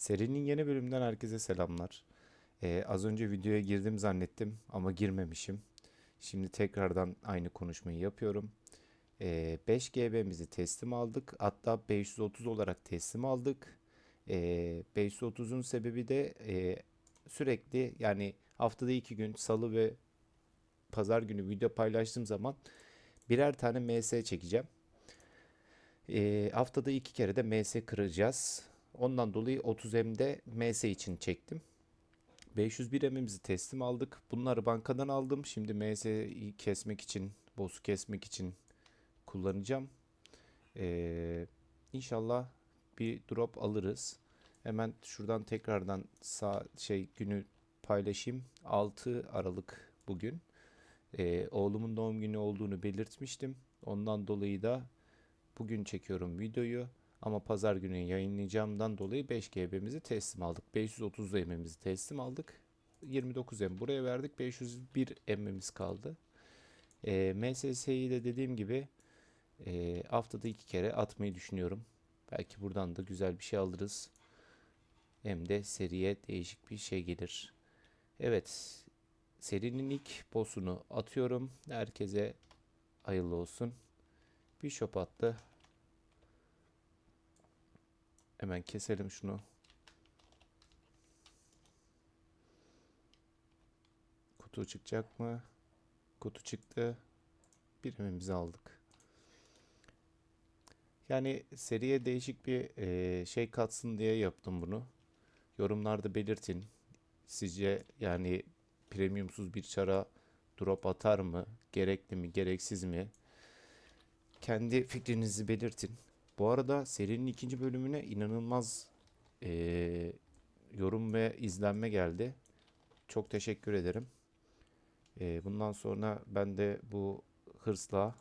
Serinin yeni bölümünden herkese selamlar. Ee, az önce videoya girdim zannettim ama girmemişim. Şimdi tekrardan aynı konuşmayı yapıyorum. Ee, 5 GB'mizi teslim aldık. Hatta 530 olarak teslim aldık. Ee, 530'un sebebi de e, sürekli yani haftada 2 gün salı ve pazar günü video paylaştığım zaman birer tane MS çekeceğim. Ee, haftada iki kere de MS kıracağız. Ondan dolayı 30M'de MS için çektim. 501 M'imizi teslim aldık. Bunları bankadan aldım. Şimdi MS'yi kesmek için, boss'u kesmek için kullanacağım. Ee, inşallah bir drop alırız. Hemen şuradan tekrardan sağ şey günü paylaşayım. 6 Aralık bugün. Ee, oğlumun doğum günü olduğunu belirtmiştim. Ondan dolayı da bugün çekiyorum videoyu. Ama pazar günü yayınlayacağımdan dolayı 5 GB'mizi teslim aldık. 530 M'imizi teslim aldık. 29 M buraya verdik. 501 M'imiz kaldı. E, MSS'yi de dediğim gibi e, haftada iki kere atmayı düşünüyorum. Belki buradan da güzel bir şey alırız. Hem de seriye değişik bir şey gelir. Evet. Serinin ilk boss'unu atıyorum. Herkese hayırlı olsun. Bishop attı. Hemen keselim şunu. Kutu çıkacak mı? Kutu çıktı. Birimimizi aldık. Yani seriye değişik bir eee, şey katsın diye yaptım bunu. Yorumlarda belirtin. Sizce yani premiumsuz bir çara drop atar mı? Gerekli mi? Gereksiz mi? Kendi fikrinizi belirtin. Bu arada serinin ikinci bölümüne inanılmaz eee, yorum ve izlenme geldi. Çok teşekkür ederim. Eee, bundan sonra ben de bu hırsla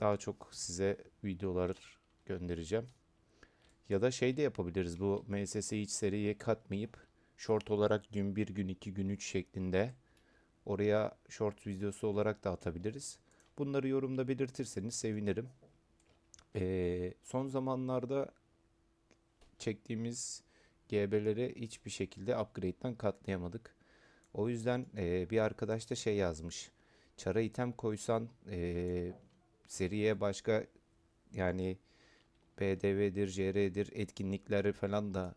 daha çok size videolar göndereceğim. Ya da şey de yapabiliriz. Bu MSS'yi hiç seriye katmayıp short olarak gün 1, gün 2, gün 3 şeklinde oraya short videosu olarak da atabiliriz. Bunları yorumda belirtirseniz sevinirim. Ee, son zamanlarda çektiğimiz GB'leri hiçbir şekilde upgrade'den katlayamadık. O yüzden e, bir arkadaş da şey yazmış. Çara item koysan e, seriye başka yani BDV'dir, JR'dir, etkinlikleri falan da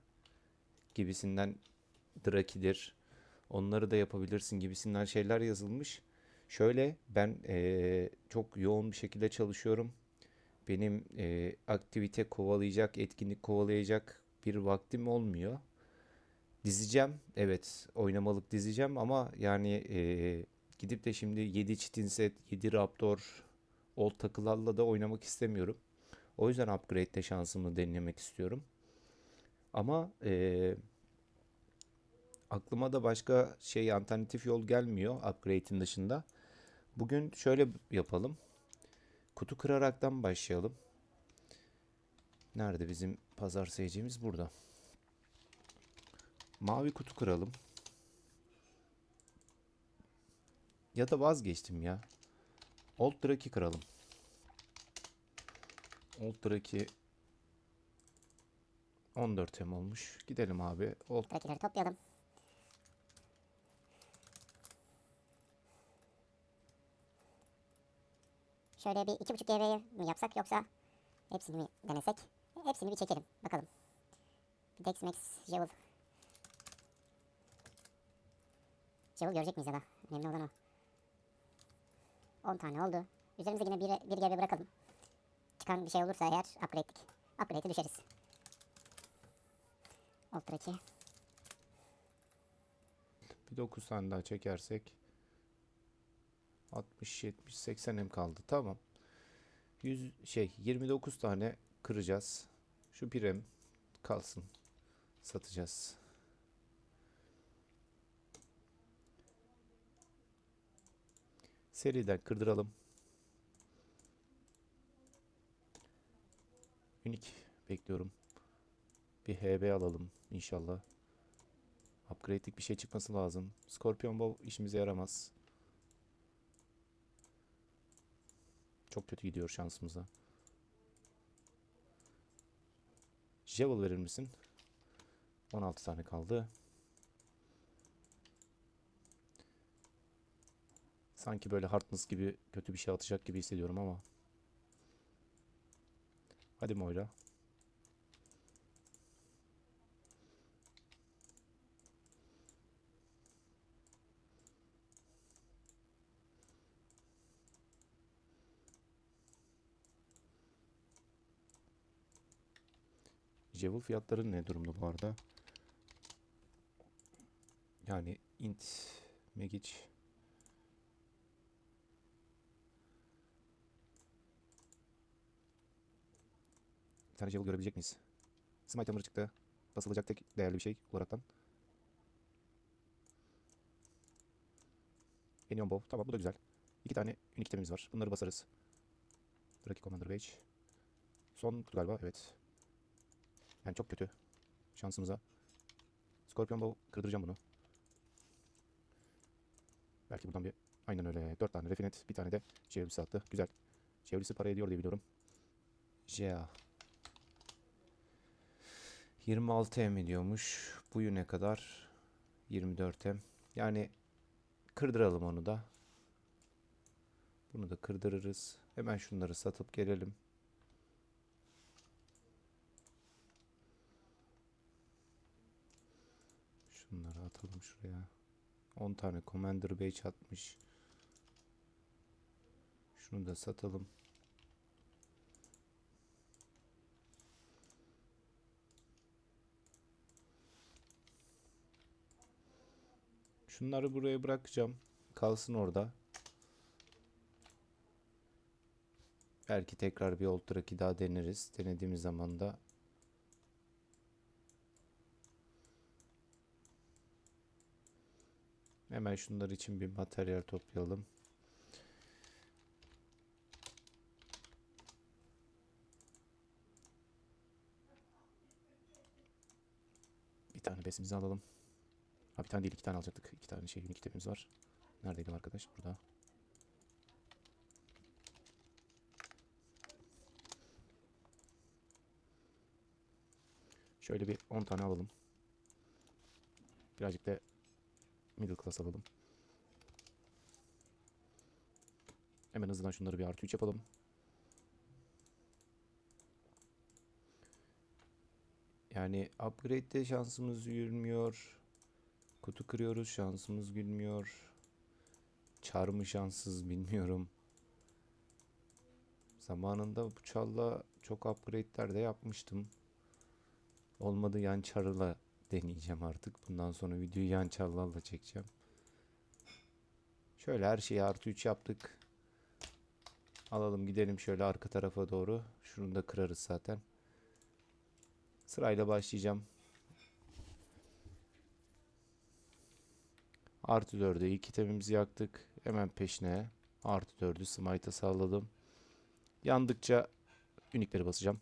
gibisinden Draki'dir. Onları da yapabilirsin gibisinden şeyler yazılmış. Şöyle ben e, çok yoğun bir şekilde çalışıyorum. Benim e, aktivite kovalayacak, etkinlik kovalayacak bir vaktim olmuyor. Dizeceğim. Evet, oynamalık dizeceğim ama yani e, gidip de şimdi 7 Chitin Set, 7 Raptor, Old takılarla da oynamak istemiyorum. O yüzden upgrade'de şansımı denemek istiyorum. Ama e, aklıma da başka şey alternatif yol gelmiyor upgrade'in dışında. Bugün şöyle yapalım. Kutu kıraraktan başlayalım. Nerede bizim pazar seyircimiz? Burada. Mavi kutu kıralım. Ya da vazgeçtim ya. Old Draki kıralım. Old Draki 14 M olmuş. Gidelim abi. Old Rakileri toplayalım. Şöyle bir iki buçuk GB'yi mi yapsak yoksa hepsini mi denesek? Hepsini bir çekelim. Bakalım. Dex Max Jewel. Jewel görecek miyiz ya da? Önemli olan o. 10 tane oldu. Üzerimize yine bir, bir GB bırakalım. Çıkan bir şey olursa eğer upgrade'lik. Upgrade'e düşeriz. Ultra 2. bir 9 tane daha çekersek 60 70 80 M kaldı. Tamam. 100 şey 29 tane kıracağız. Şu pirem kalsın. Satacağız. Seriden kırdıralım. Unik bekliyorum. Bir HB alalım inşallah. Upgrade'lik bir şey çıkması lazım. Scorpion Bow işimize yaramaz. Çok kötü gidiyor şansımıza. Jewel verir misin? 16 tane kaldı. Sanki böyle Hardness gibi kötü bir şey atacak gibi hissediyorum ama. Hadi Moira. Jewel fiyatları ne durumda bu arada? Yani int Megic Bir tane Jewel görebilecek miyiz? Smite Hammer çıktı. Basılacak tek değerli bir şey olaraktan. Enion Bow. Tamam bu da güzel. İki tane unique itemimiz var. Bunları basarız. Draki Commander Page. Son galiba. Evet. Yani çok kötü. Şansımıza. Scorpion Bow kırdıracağım bunu. Belki buradan bir aynen öyle. Dört tane Refinet, bir tane de Çevresi attı. Güzel. Çevresi para ediyor diye biliyorum. Ja. 26 M ediyormuş. Buyu ne kadar? 24 M. Yani kırdıralım onu da. Bunu da kırdırırız. Hemen şunları satıp gelelim. Şunları atalım şuraya. 10 tane Commander Badge atmış. Şunu da satalım. Şunları buraya bırakacağım. Kalsın orada. Belki tekrar bir Old Track'i daha deneriz. Denediğimiz zaman da Hemen şunlar için bir materyal toplayalım. Bir tane besimizi alalım. Ha bir tane değil iki tane alacaktık. İki tane şey unik itemimiz var. Neredeydi arkadaş? Burada. Şöyle bir 10 tane alalım. Birazcık da middle class alalım. Hemen hızlıdan şunları bir artı 3 yapalım. Yani upgrade'de şansımız yürümüyor. Kutu kırıyoruz şansımız gülmüyor. Çar mı şanssız bilmiyorum. Zamanında bu çalla çok upgrade'ler de yapmıştım. Olmadı yan çarla deneyeceğim artık. Bundan sonra videoyu yan çarlarla çekeceğim. Şöyle her şeyi artı 3 yaptık. Alalım gidelim şöyle arka tarafa doğru. Şunu da kırarız zaten. Sırayla başlayacağım. Artı 4'e ilk itemimizi yaktık. Hemen peşine artı 4'ü smite'a salladım. Yandıkça unikleri basacağım.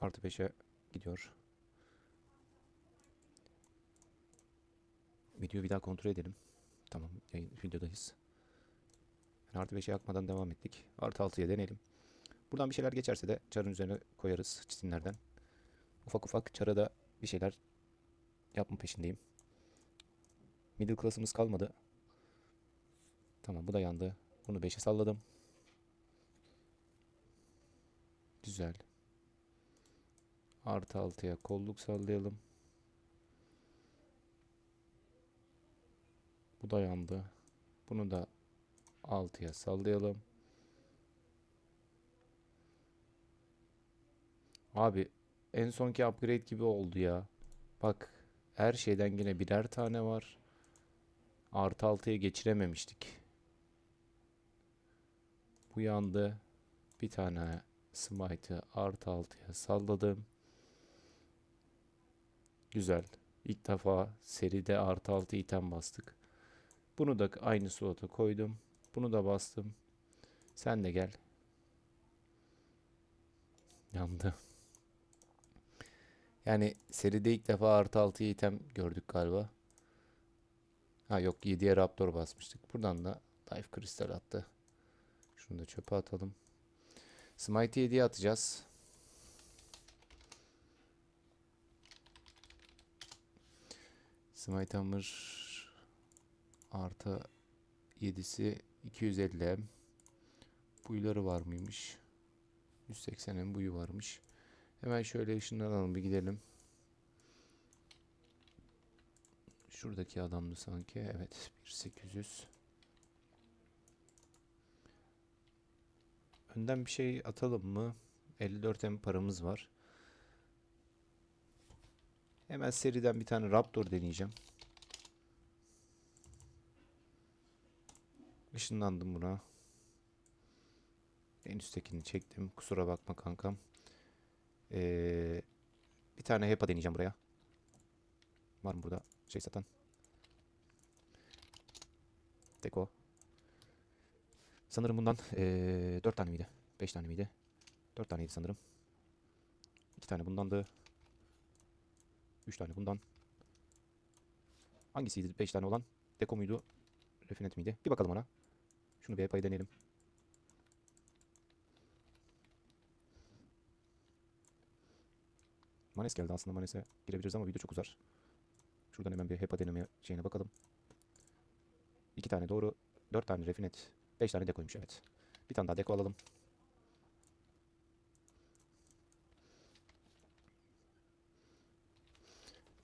Artı 5'e gidiyor. Videoyu bir daha kontrol edelim. Tamam, yayın, videodayız. Yani artı 5'e yakmadan devam ettik. Artı 6'ya deneyelim. Buradan bir şeyler geçerse de çarın üzerine koyarız çitinlerden. Ufak ufak çara da bir şeyler yapma peşindeyim. Middle class'ımız kalmadı. Tamam bu da yandı. Bunu 5'e salladım. Güzel. Artı 6'ya kolluk sallayalım. Bu da yandı. Bunu da 6'ya sallayalım. Abi en sonki upgrade gibi oldu ya. Bak her şeyden yine birer tane var. Artı 6'ya geçirememiştik. Bu yandı. Bir tane smite'ı artı 6'ya salladım. Güzel. İlk defa seride artı 6 item bastık. Bunu da aynı slota koydum. Bunu da bastım. Sen de gel. Yandı. Yani seride ilk defa artı 6 item gördük galiba. Ha yok 7'ye Raptor basmıştık. Buradan da Dive Crystal attı. Şunu da çöpe atalım. Smite 7'ye atacağız. Smite Hammer artı 7'si 250 M. Buyuları var mıymış? 180 M buyu varmış. Hemen şöyle ışınlanalım bir gidelim. Şuradaki adamdı sanki. Evet 1800. Önden bir şey atalım mı? 54 M paramız var. Hemen seriden bir tane Raptor deneyeceğim. Işınlandım buna. En üsttekini çektim. Kusura bakma kankam. Ee, bir tane HEPA deneyeceğim buraya. Var mı burada şey satan? Deko. Sanırım bundan ee, 4 tane miydi? 5 tane miydi? 4 taneydi sanırım. 2 tane bundandı. 3 tane bundan. Hangisiydi 5 tane olan? Deko muydu? Refinet miydi? Bir bakalım ona. Şunu bir HEPA'yı deneyelim. Manes geldi aslında Manes'e girebiliriz ama video çok uzar. Şuradan hemen bir HEPA deneme şeyine bakalım. 2 tane doğru. 4 tane Refinet. 5 tane dekoymuş evet. Bir tane daha deko alalım.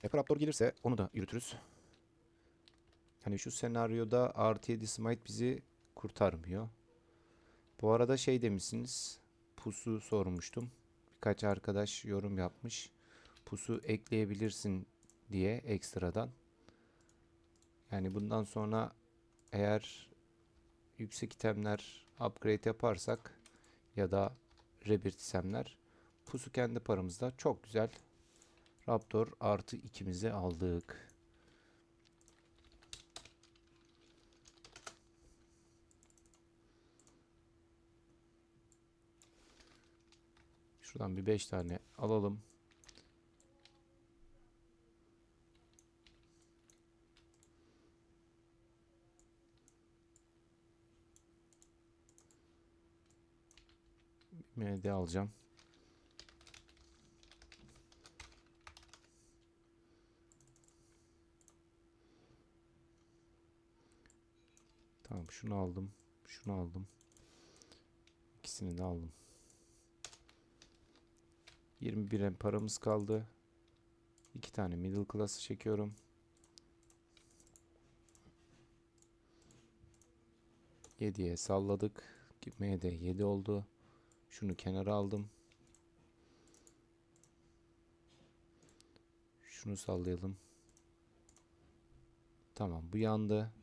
Epe Raptor gelirse onu da yürütürüz. Hani şu senaryoda 7 smite bizi kurtarmıyor. Bu arada şey demişsiniz. Pusu sormuştum. Birkaç arkadaş yorum yapmış. Pusu ekleyebilirsin diye ekstradan. Yani bundan sonra eğer yüksek itemler upgrade yaparsak ya da rebirth itemler pusu kendi paramızda çok güzel Raptor artı ikimizi aldık. Şuradan bir 5 tane alalım. MD alacağım. Tamam şunu aldım. Şunu aldım. İkisini de aldım. 21 M paramız kaldı. İki tane middle class'ı çekiyorum. Yediye salladık. Gitmeye de 7 oldu. Şunu kenara aldım. Şunu sallayalım. Tamam bu yandı.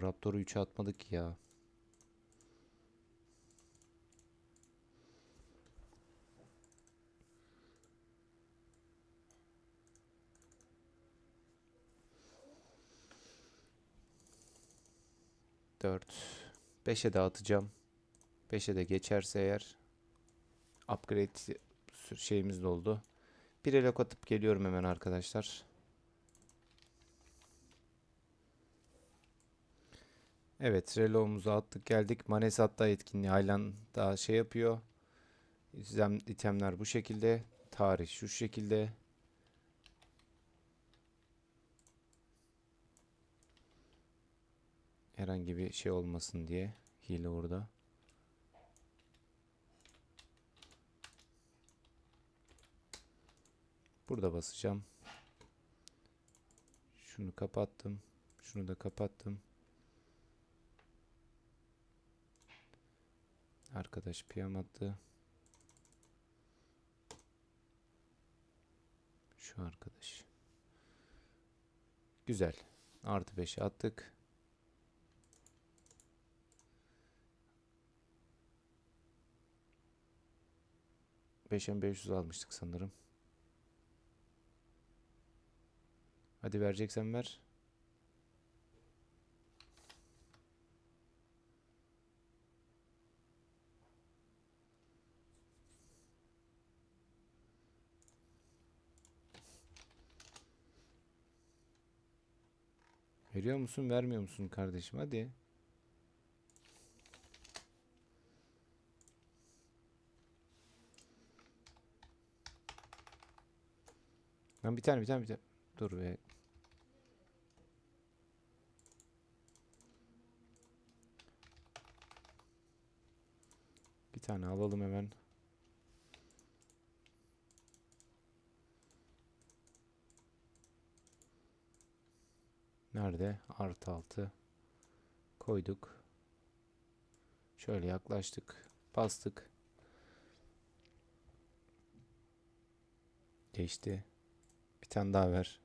Raptor'u 3'e atmadık ya. Dört. Beşe de atacağım. Beşe de geçerse eğer upgrade şeyimiz de oldu. Bir elok atıp geliyorum hemen arkadaşlar. Evet, reloğumuzu attık geldik. Manes hatta etkinliği halen daha şey yapıyor. İtem, itemler bu şekilde. Tarih şu şekilde. Herhangi bir şey olmasın diye. Hile orada. Burada basacağım. Şunu kapattım. Şunu da kapattım. Arkadaş piyamadı. Şu arkadaş. Güzel. Artı 5'e attık. Beşen 500 almıştık sanırım. Hadi vereceksen ver. Veriyor musun, vermiyor musun kardeşim? Hadi. Lan bir tane, bir tane, bir tane. Dur be. Bir tane alalım hemen. Nerede? Artı altı. Koyduk. Şöyle yaklaştık. Bastık. Geçti. Bir tane daha ver.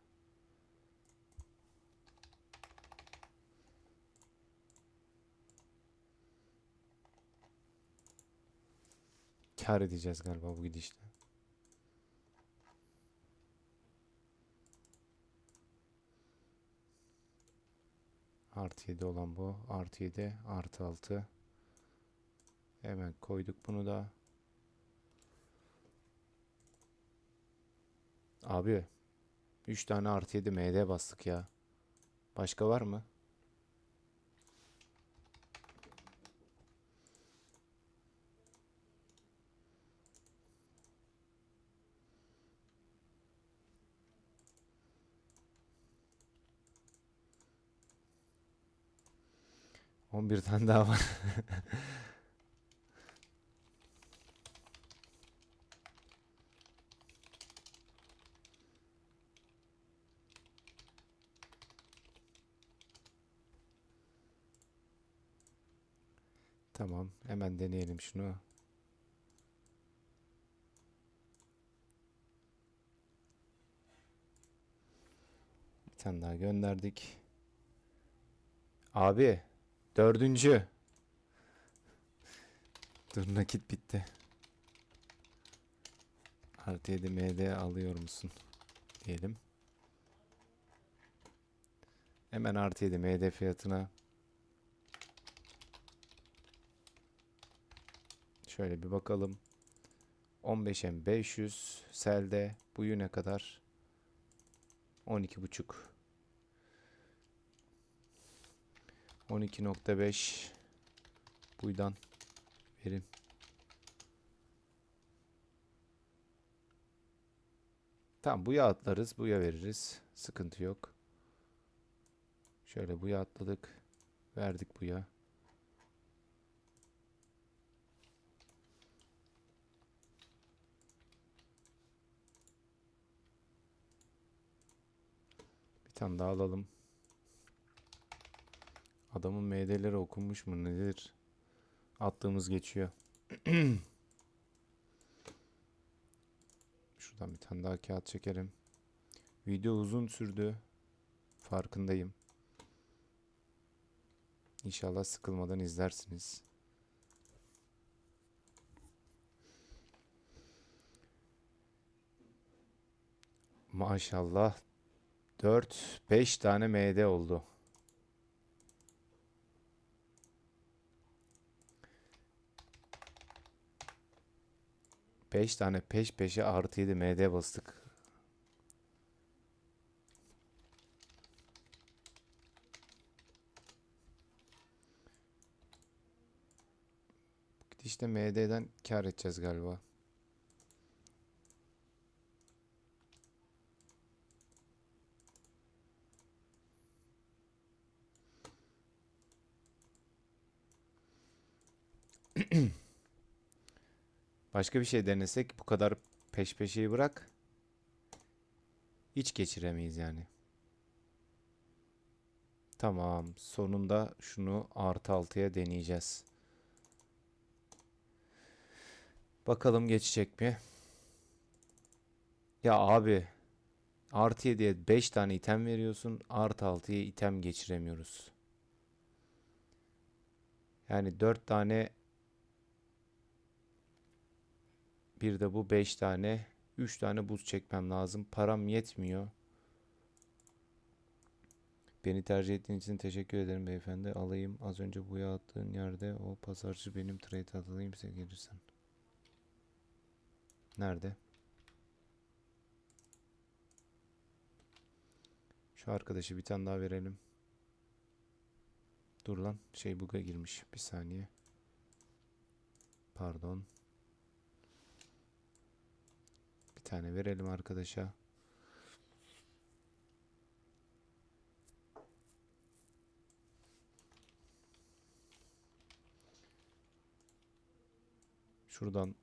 Kar edeceğiz galiba bu gidişle. Artı 7 olan bu. Artı 7, artı 6. Hemen koyduk bunu da. Abi 3 tane artı 7 MD bastık ya. Başka var mı? On bir tane daha var. Tamam, hemen deneyelim şunu. Bir tane daha gönderdik. Abi, dördüncü. Dur nakit bitti. Artı 7 MD alıyor musun? Diyelim. Hemen artı 7 MD fiyatına Şöyle bir bakalım. 15'em 500 selde buyu ne kadar? 12 12.5 buydan verin. Tamam buya atlarız, buya veririz. Sıkıntı yok. Şöyle buya atladık. Verdik buya. Bir tane daha alalım. Adamın MD'leri okunmuş mu nedir? Attığımız geçiyor. Şuradan bir tane daha kağıt çekelim. Video uzun sürdü. Farkındayım. İnşallah sıkılmadan izlersiniz. Maşallah 4 5 tane MD oldu. Beş tane peş peşe artı 7 MD bastık. İşte MD'den kar edeceğiz galiba. Başka bir şey denesek bu kadar peş peşeyi bırak. Hiç geçiremeyiz yani. Tamam. Sonunda şunu artı altıya deneyeceğiz. Bakalım geçecek mi? Ya abi artı 7'ye 5 tane item veriyorsun. Artı 6'ya item geçiremiyoruz. Yani 4 tane bir de bu 5 tane 3 tane buz çekmem lazım. Param yetmiyor. Beni tercih ettiğin için teşekkür ederim beyefendi. Alayım. Az önce bu attığın yerde o pazarcı benim trade alayım sen gelirsen. Nerede? Şu arkadaşı bir tane daha verelim. Dur lan. Şey bug'a girmiş. Bir saniye. Pardon. Bir tane verelim arkadaşa. Şuradan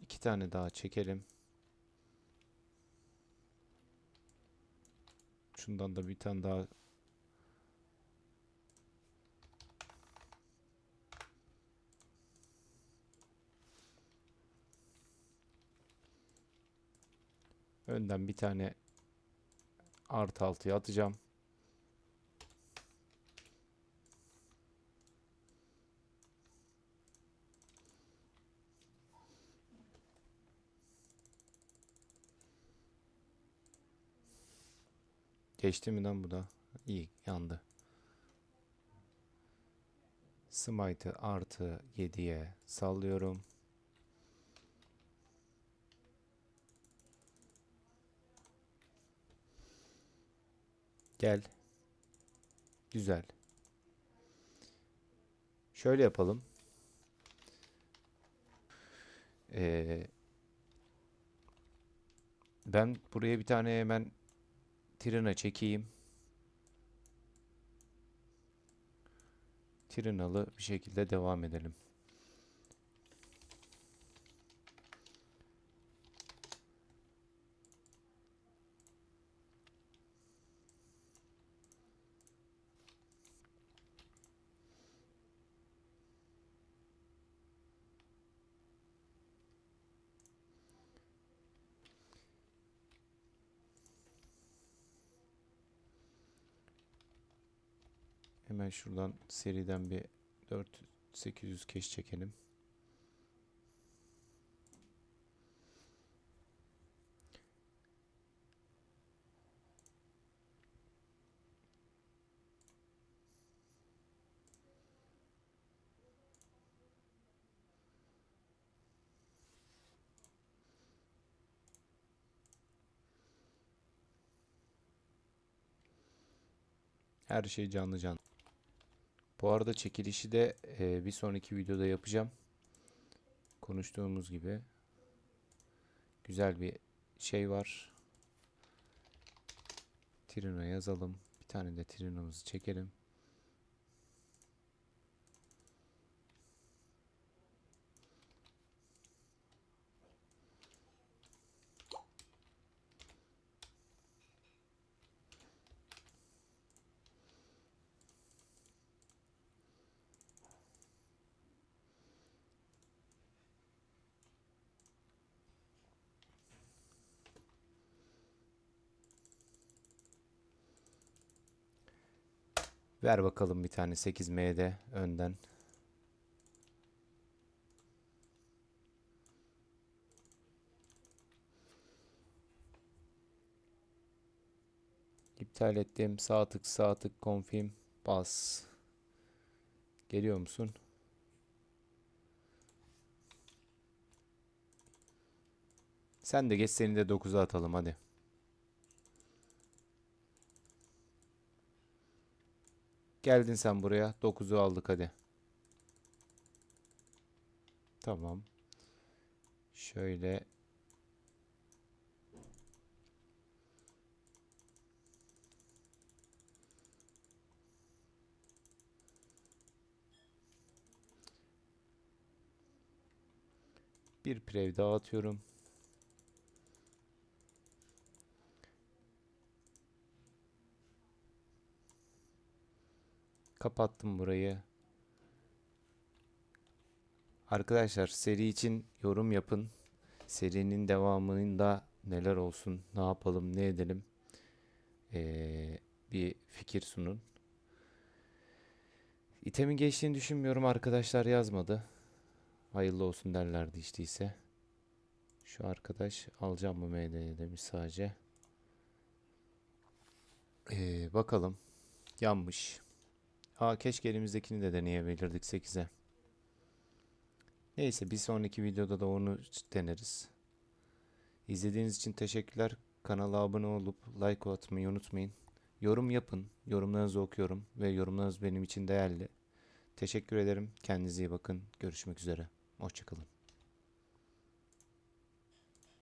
iki tane daha çekelim. Şundan da bir tane daha Önden bir tane artı altıya atacağım. Geçti mi lan bu da? İyi yandı. Smite'ı artı 7'ye sallıyorum. Gel. Güzel. Şöyle yapalım. Ee, ben buraya bir tane hemen Trina çekeyim. Trinalı bir şekilde devam edelim. Hemen şuradan seriden bir 4 800 keş çekelim. Her şey canlı canlı. Bu arada çekilişi de e, bir sonraki videoda yapacağım. Konuştuğumuz gibi güzel bir şey var. Trino yazalım. Bir tane de Trino'muzu çekelim. Ver bakalım bir tane 8M'de önden. İptal ettim. Sağ tık sağ tık confirm bas. Geliyor musun? Sen de geç seni de 9'a atalım hadi. Geldin sen buraya. 9'u aldık hadi. Tamam. Şöyle bir prev daha atıyorum. Kapattım burayı. Arkadaşlar seri için yorum yapın. Serinin devamında neler olsun, ne yapalım, ne edelim ee, bir fikir sunun. İtemin geçtiğini düşünmüyorum arkadaşlar yazmadı. Hayırlı olsun derlerdi işte ise. Şu arkadaş alacağım mı MD'ye demiş sadece. Ee, bakalım. Yanmış. Aa keşke elimizdekini de deneyebilirdik 8'e. Neyse bir sonraki videoda da onu deneriz. İzlediğiniz için teşekkürler. Kanala abone olup like atmayı unutmayın. Yorum yapın. Yorumlarınızı okuyorum ve yorumlarınız benim için değerli. Teşekkür ederim. Kendinize iyi bakın. Görüşmek üzere. Hoşçakalın.